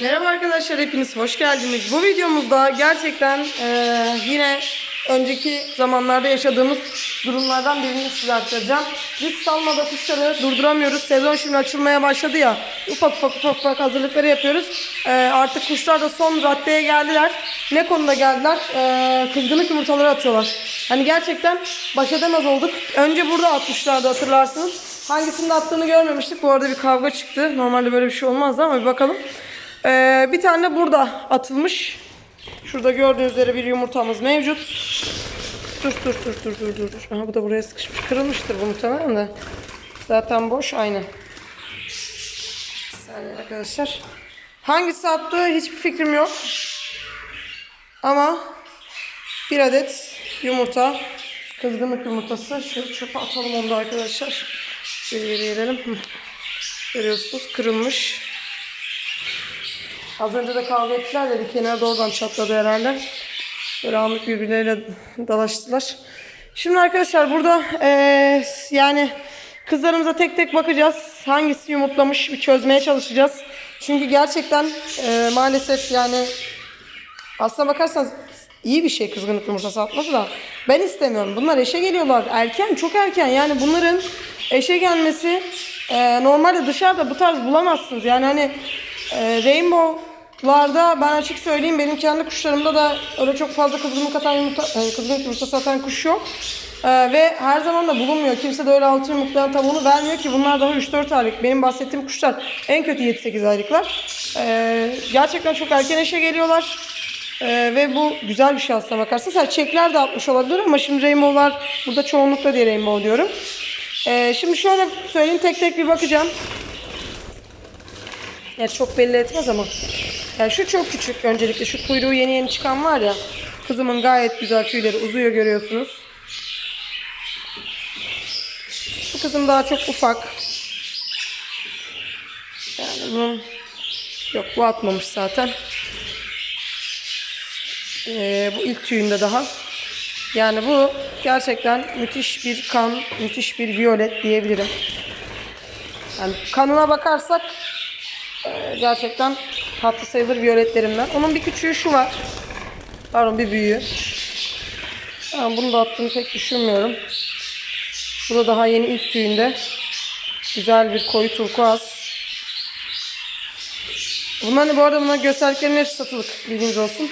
Merhaba arkadaşlar hepiniz hoş geldiniz. Bu videomuzda gerçekten eee, yine önceki zamanlarda yaşadığımız durumlardan birini size aktaracağım. Biz salmada kuşları durduramıyoruz. Sezon şimdi açılmaya başladı ya. Ufak ufak ufak ufak hazırlıkları yapıyoruz. Eee, artık kuşlar da son raddeye geldiler. Ne konuda geldiler? Eee, kızgınlık yumurtaları atıyorlar. Hani gerçekten baş edemez olduk. Önce burada atmışlardı hatırlarsınız. Hangisinde attığını görmemiştik. Bu arada bir kavga çıktı. Normalde böyle bir şey olmazdı ama bir bakalım. Ee, bir tane burada atılmış. Şurada gördüğünüz üzere bir yumurtamız mevcut. Dur dur dur dur dur dur. Aha bu da buraya sıkışmış. Kırılmıştır bu muhtemelen de. Zaten boş aynı. Bir arkadaşlar. Hangisi attığı hiçbir fikrim yok. Ama bir adet yumurta. Kızgınlık yumurtası. Şöyle çöpe atalım onu da arkadaşlar. Şöyle geri. Görüyorsunuz kırılmış. Az önce de kavga ettiler dedi. Kenarda oradan çatladı herhalde. Böyle anlık birbirleriyle dalaştılar. Şimdi arkadaşlar burada eee, yani kızlarımıza tek tek bakacağız. Hangisi yumurtlamış bir çözmeye çalışacağız. Çünkü gerçekten eee, maalesef yani aslına bakarsanız iyi bir şey kızgınlık yumurtası atması da ben istemiyorum. Bunlar eşe geliyorlar. Erken, çok erken. Yani bunların eşe gelmesi e, normalde dışarıda bu tarz bulamazsınız. Yani hani e, Rainbow'larda ben açık söyleyeyim benim kendi kuşlarımda da öyle çok fazla kızgınlık atan yumurta, e, kızgınlık yumurtası atan kuş yok. E, ve her zaman da bulunmuyor. Kimse de öyle altı yumurtlayan tavuğunu vermiyor ki bunlar daha 3-4 aylık. Benim bahsettiğim kuşlar en kötü 7-8 aylıklar. E, gerçekten çok erken eşe geliyorlar. Ee, ve bu güzel bir şey aslına bakarsanız. Ha, çekler de atmış olabilir ama şimdi Rainbow'lar burada çoğunlukla diye Rainbow diyorum. Ee, şimdi şöyle söyleyeyim tek tek bir bakacağım. Ya çok belli etmez ama. Yani şu çok küçük öncelikle şu kuyruğu yeni yeni çıkan var ya. Kızımın gayet güzel tüyleri uzuyor görüyorsunuz. Bu kızım daha çok ufak. Yani bunun yok bu atmamış zaten. Ee, bu ilk tüyünde daha. Yani bu gerçekten müthiş bir kan, müthiş bir violet diyebilirim. Yani kanına bakarsak gerçekten tatlı sayılır violetlerimden. Onun bir küçüğü şu var. Pardon bir büyüğü. Yani bunu da attığını pek düşünmüyorum. Bu da daha yeni ilk tüyünde. Güzel bir koyu turkuaz. Bunların bu arada bunların gösterdiklerinin hepsi satılık. Bilginiz olsun.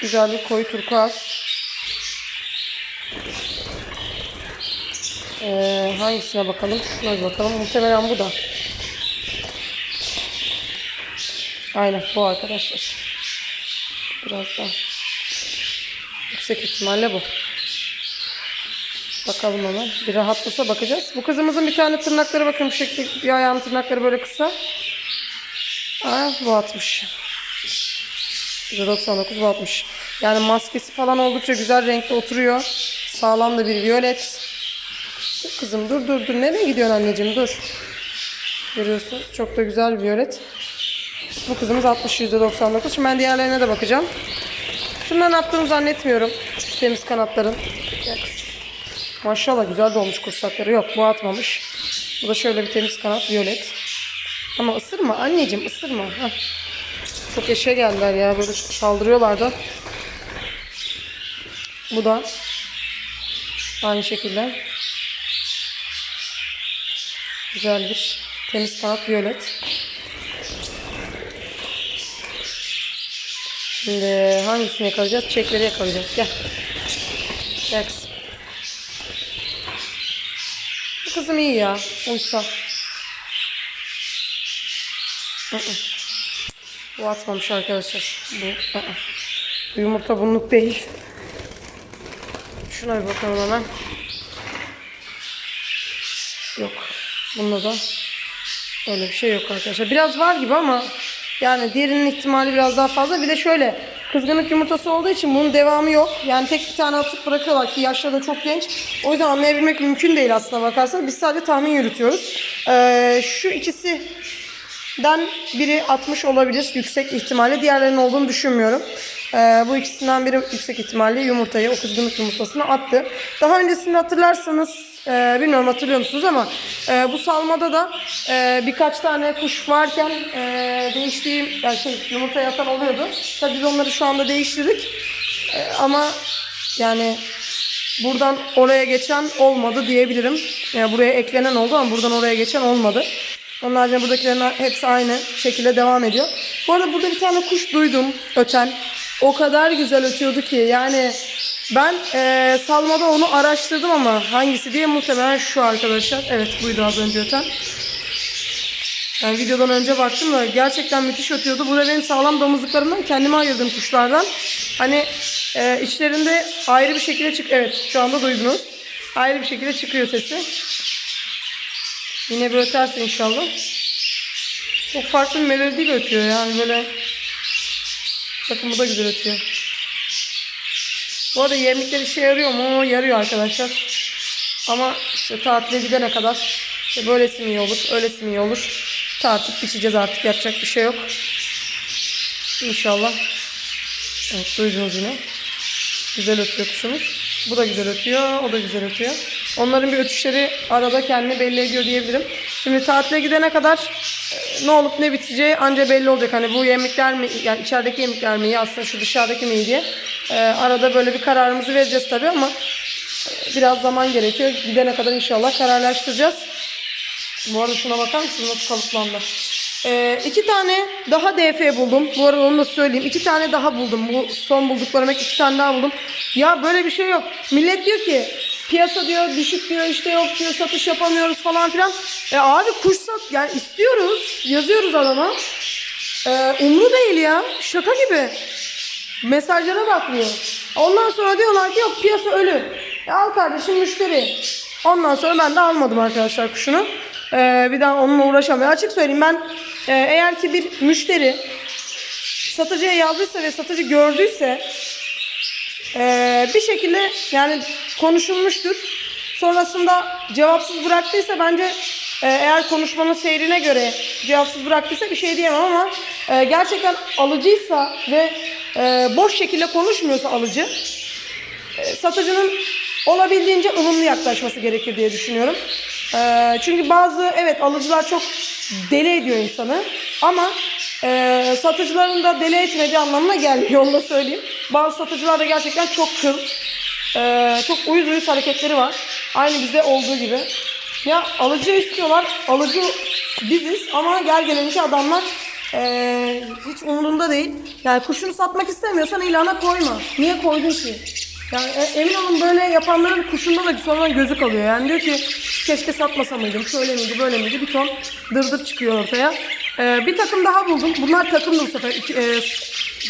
Güzel bir koyu turkuaz. Ee, hangisine bakalım? Şuna bakalım. Muhtemelen bu da. Aynen bu arkadaşlar. Biraz daha. Yüksek ihtimalle bu. Bakalım hemen. Bir rahatlasa bakacağız. Bu kızımızın bir tane tırnakları bakın bu şekilde. Bir ayağının tırnakları böyle kısa. Aa, bu atmış. 99 bu 60. Yani maskesi falan oldukça güzel renkte oturuyor. Sağlam da bir violet. Kızım dur dur dur. Nereye gidiyorsun anneciğim dur. Görüyorsunuz çok da güzel bir violet. Bu kızımız 60 %99. Şimdi ben diğerlerine de bakacağım. Şunların attığını zannetmiyorum. Temiz kanatların. Maşallah güzel dolmuş kursakları. Yok bu atmamış. Bu da şöyle bir temiz kanat violet. Ama ısırma anneciğim ısırma. Heh. Çok eşe geldiler ya. Böyle saldırıyorlar da. Bu da aynı şekilde. Güzel bir temiz kanat violet. Şimdi hangisini yakalayacağız? Çekleri yakalayacağız. Gel. Gel kızım. Bu kızım iyi ya. Uysa. Bu atmamış arkadaşlar. Bu, ı-ı. Bu yumurta bunluk değil. Şuna bir bakalım hemen. Yok. Bunda da öyle bir şey yok arkadaşlar. Biraz var gibi ama yani diğerinin ihtimali biraz daha fazla. Bir de şöyle kızgınlık yumurtası olduğu için bunun devamı yok. Yani tek bir tane atıp bırakıyorlar ki yaşları da çok genç. O yüzden anlayabilmek mümkün değil aslında bakarsanız. Biz sadece tahmin yürütüyoruz. Ee, şu ikisi den biri atmış olabilir yüksek ihtimalle. Diğerlerinin olduğunu düşünmüyorum. Ee, bu ikisinden biri yüksek ihtimalle yumurtayı, o kızgınlık yumurtasını attı. Daha öncesinde hatırlarsanız Ee, bilmiyorum hatırlıyor musunuz ama e, bu salmada da e, birkaç tane kuş varken e, değiştiğim yani şey yumurta yatan oluyordu. Tabii biz onları şu anda değiştirdik. E, ama yani buradan oraya geçen olmadı diyebilirim. Yani buraya eklenen oldu ama buradan oraya geçen olmadı. Onun haricinde buradakilerin hepsi aynı şekilde devam ediyor. Bu arada burada bir tane kuş duydum öten. O kadar güzel ötüyordu ki yani ben eee, salmada onu araştırdım ama hangisi diye muhtemelen şu arkadaşlar. Evet buydu az önce öten. Yani videodan önce baktım da gerçekten müthiş ötüyordu. Burada benim sağlam damızlıklarımdan kendime ayırdığım kuşlardan. Hani e, içlerinde ayrı bir şekilde çık. Evet şu anda duydunuz. Ayrı bir şekilde çıkıyor sesi. Yine bir öterse inşallah. Çok farklı bir melodiyle ötüyor yani böyle. Bakın bu da güzel ötüyor. Bu arada yemlikler işe yarıyor mu? Yarıyor arkadaşlar. Ama işte tatile gidene kadar işte böylesi mi iyi olur, öylesi mi iyi olur? Tartıp biçeceğiz artık yapacak bir şey yok. İnşallah. Evet duydunuz yine. Güzel ötüyor kuşumuz. Bu da güzel ötüyor, o da güzel ötüyor. Onların bir ötüşleri arada kendini belli ediyor diyebilirim. Şimdi tatile gidene kadar ne olup ne biteceği anca belli olacak. Hani bu yemekler mi, yani içerideki yemekler mi iyi, aslında şu dışarıdaki mi diye. E, arada böyle bir kararımızı vereceğiz tabii ama e, biraz zaman gerekiyor. Gidene kadar inşallah kararlaştıracağız. Bu arada şuna bakar mısın nasıl kalıplandı? Ee, iki tane daha DF buldum. Bu arada onu da söyleyeyim. İki tane daha buldum. Bu son bulduklarıma iki tane daha buldum. Ya böyle bir şey yok. Millet diyor ki piyasa diyor düşük diyor işte yok diyor satış yapamıyoruz falan filan. E abi kuş sat yani istiyoruz. Yazıyoruz adama. Ee, umru değil ya. Şaka gibi. Mesajlara bakmıyor. Ondan sonra diyorlar ki yok piyasa ölü. E al kardeşim müşteri. Ondan sonra ben de almadım arkadaşlar kuşunu. Ee, bir daha onunla uğraşamıyorum. Açık söyleyeyim ben e, eğer ki bir müşteri satıcıya yazdıysa ve satıcı gördüyse e, bir şekilde yani konuşulmuştur. Sonrasında cevapsız bıraktıysa bence e, eğer konuşmanın seyrine göre cevapsız bıraktıysa bir şey diyemem ama e, gerçekten alıcıysa ve boş şekilde konuşmuyorsa alıcı satıcının olabildiğince ılımlı yaklaşması gerekir diye düşünüyorum. Çünkü bazı evet alıcılar çok deli ediyor insanı ama e, satıcıların da deli etmediği anlamına gelmiyor onu da söyleyeyim. Bazı satıcılar da gerçekten çok kıl, e, çok uyuz uyuz hareketleri var. Aynı bizde olduğu gibi. Ya alıcı istiyorlar, alıcı biziz ama gel gelenince adamlar e, hiç umurunda değil. Yani kuşunu satmak istemiyorsan ilana koyma. Niye koydun ki? Yani e- emin olun böyle yapanların kuşunda da sonradan gözü kalıyor. Yani diyor ki keşke satmasa mıydım, şöyle miydi, böyle miydi bir ton dırdır çıkıyor ortaya. Ee, bir takım daha buldum. Bunlar takımdı bu sefer. E,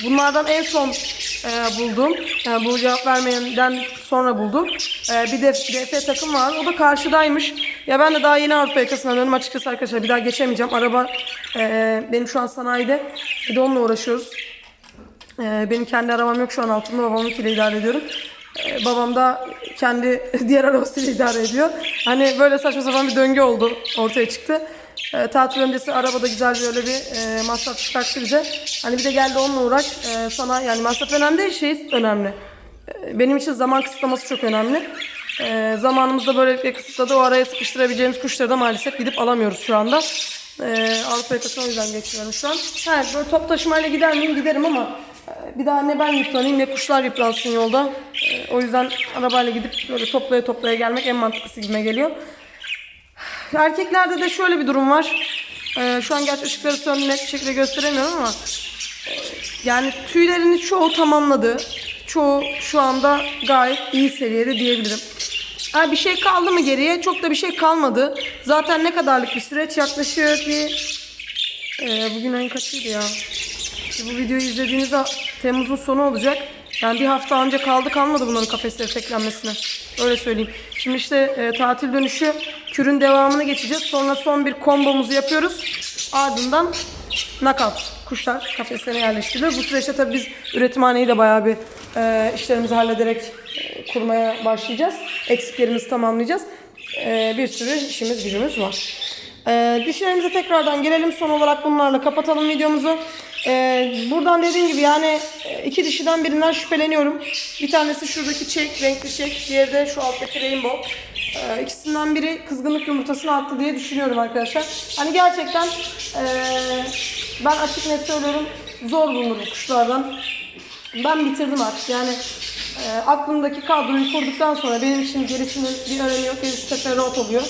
bunlardan en son e, buldum. Yani bu cevap vermeyenden sonra buldum. E, bir de DF takım var. O da karşıdaymış. Ya ben de daha yeni Avrupa yakasına döndüm açıkçası arkadaşlar. Bir daha geçemeyeceğim. Araba e, benim şu an sanayide. Bir de onunla uğraşıyoruz. Ee, benim kendi arabam yok şu an altımda babamınkiyle idare ediyorum. Ee, babam da kendi diğer arabasıyla idare ediyor. Hani böyle saçma sapan bir döngü oldu ortaya çıktı. Ee, tatil öncesi arabada güzel böyle bir e, masraf çıkarttı bize. Hani bir de geldi onunla uğraş. Ee, sana yani masraf önemli değil şey önemli. Ee, benim için zaman kısıtlaması çok önemli. Ee, zamanımız da böylelikle kısıtladı. O araya sıkıştırabileceğimiz kuşları da maalesef gidip alamıyoruz şu anda. Ee, Avrupa yakasına o yüzden geçiyorum şu an. Ha, böyle top taşımayla gider miyim? Giderim ama e, bir daha ne ben yıpranayım ne kuşlar yıpransın yolda. Ee, o yüzden arabayla gidip böyle toplaya toplaya gelmek en mantıklısı gibime geliyor. Erkeklerde de şöyle bir durum var. Ee, şu an gerçi ışıkları söndü net bir şekilde gösteremiyorum ama e, yani tüylerini çoğu tamamladı. Çoğu şu anda gayet iyi seviyede diyebilirim. Ha, bir şey kaldı mı geriye? Çok da bir şey kalmadı. Zaten ne kadarlık bir süreç? Yaklaşık bir... Ee, bugün ayın kaçıydı ya? Bu videoyu izlediğinizde Temmuz'un sonu olacak. Yani bir hafta önce kaldı kalmadı bunların kafesleri teklenmesine. Öyle söyleyeyim. Şimdi işte e, tatil dönüşü kürün devamını geçeceğiz. Sonra son bir kombomuzu yapıyoruz. Ardından knockout. Kuşlar kafeslerine yerleştirilir. Bu süreçte tabii biz üretimhaneyi de bayağı bir e, işlerimizi hallederek e, kurmaya başlayacağız. Eksiklerimizi tamamlayacağız. E, bir sürü işimiz gücümüz var. E, dişlerimize tekrardan gelelim. Son olarak bunlarla kapatalım videomuzu. E, buradan dediğim gibi yani e, iki dişiden birinden şüpheleniyorum. Bir tanesi şuradaki çek, renkli çek. Diğeri de şu alttaki rainbow. Ee, ikisinden biri kızgınlık yumurtasını attı diye düşünüyorum arkadaşlar. Hani gerçekten ee, ben açık net söylüyorum zor bulunurum kuşlardan. Ben bitirdim artık yani e, aklımdaki kadroyu kurduktan sonra benim için gerisinin bir önemi yok. Gerisi teferruat oluyor.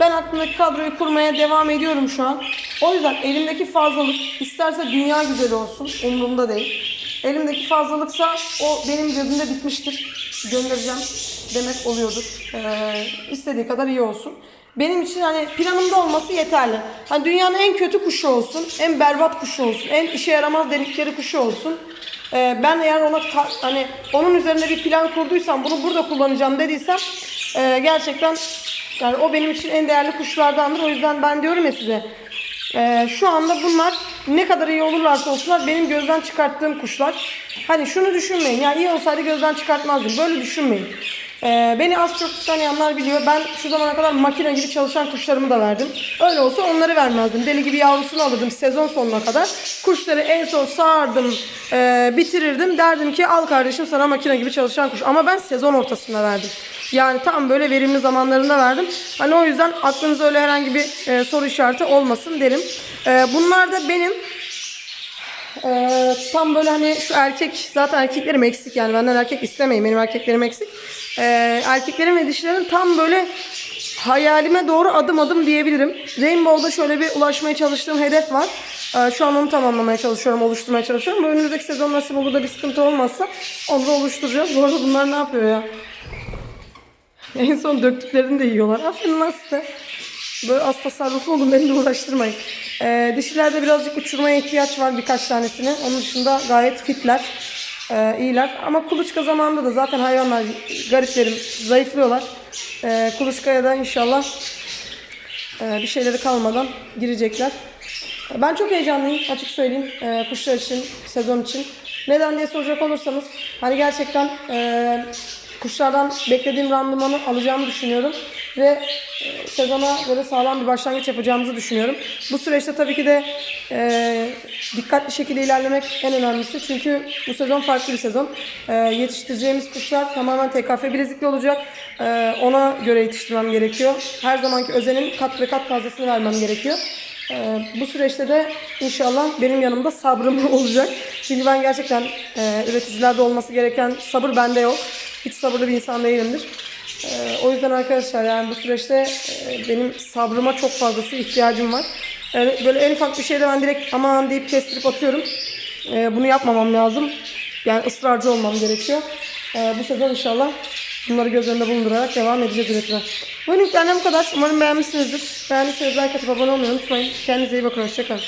Ben aklımdaki kadroyu kurmaya devam ediyorum şu an. O yüzden elimdeki fazlalık isterse dünya güzeli olsun umurumda değil. Elimdeki fazlalıksa o benim gözümde bitmiştir. Göndereceğim demek oluyordur. Ee, istediği kadar iyi olsun. Benim için hani planımda olması yeterli. Hani dünyanın en kötü kuşu olsun, en berbat kuşu olsun, en işe yaramaz dedikleri kuşu olsun. Ee, ben eğer ona hani onun üzerine bir plan kurduysam, bunu burada kullanacağım dediysem e, gerçekten yani o benim için en değerli kuşlardandır. O yüzden ben diyorum ya size ee, şu anda bunlar ne kadar iyi olurlarsa olsunlar benim gözden çıkarttığım kuşlar. Hani şunu düşünmeyin ya iyi olsaydı gözden çıkartmazdım. Böyle düşünmeyin. Ee, beni az çok tanıyanlar biliyor. Ben şu zamana kadar makine gibi çalışan kuşlarımı da verdim. Öyle olsa onları vermezdim. Deli gibi yavrusunu alırdım sezon sonuna kadar. Kuşları en son sağardım, e, bitirirdim. Derdim ki al kardeşim sana makine gibi çalışan kuş. Ama ben sezon ortasında verdim. Yani tam böyle verimli zamanlarında verdim. Hani o yüzden aklınızda öyle herhangi bir e, soru işareti olmasın derim. E, bunlar da benim e, tam böyle hani şu erkek zaten erkeklerim eksik yani benden erkek istemeyin benim erkeklerim eksik. E, erkeklerim ve dişlerim tam böyle hayalime doğru adım adım diyebilirim. Rainbow'da şöyle bir ulaşmaya çalıştığım hedef var. E, şu an onu tamamlamaya çalışıyorum, oluşturmaya çalışıyorum. Bu önümüzdeki sezon nasip olur da bir sıkıntı olmazsa onu da oluşturacağız. Bu arada bunlar ne yapıyor ya? En son döktüklerini de yiyorlar. Aferin size. Böyle az tasarruflu olun beni de uğraştırmayın. Ee, dişilerde birazcık uçurmaya ihtiyaç var birkaç tanesini. Onun dışında gayet fitler. Ee, iyiler. Ama kuluçka zamanında da zaten hayvanlar gariplerim zayıflıyorlar. Ee, kuluçkaya da inşallah e, bir şeyleri kalmadan girecekler. Ben çok heyecanlıyım açık söyleyeyim e, kuşlar için, sezon için. Neden diye soracak olursanız hani gerçekten e, kuşlardan beklediğim randımanı alacağımı düşünüyorum. Ve e, sezona böyle sağlam bir başlangıç yapacağımızı düşünüyorum. Bu süreçte tabii ki de e, dikkatli şekilde ilerlemek en önemlisi. Çünkü bu sezon farklı bir sezon. E, yetiştireceğimiz kuşlar tamamen TKF bilezikli olacak. E, ona göre yetiştirmem gerekiyor. Her zamanki özenin kat ve kat fazlasını vermem gerekiyor. Ee, bu süreçte de inşallah benim yanımda sabrım olacak. Çünkü ben gerçekten e, üreticilerde olması gereken sabır bende yok. Hiç sabırlı bir insan değilimdir. Ee, o yüzden arkadaşlar yani bu süreçte e, benim sabrıma çok fazlası ihtiyacım var. Böyle en ufak bir şeyde ben direkt aman deyip kestirip atıyorum. Ee, bunu yapmamam lazım. Yani ısrarcı olmam gerekiyor. Ee, bu sezon inşallah bunları göz önünde bulundurarak devam edeceğiz üretime. Bugünlük benden bu kadar. Umarım beğenmişsinizdir. Beğendiyseniz like atıp abone olmayı unutmayın. Kendinize iyi bakın. Hoşçakalın.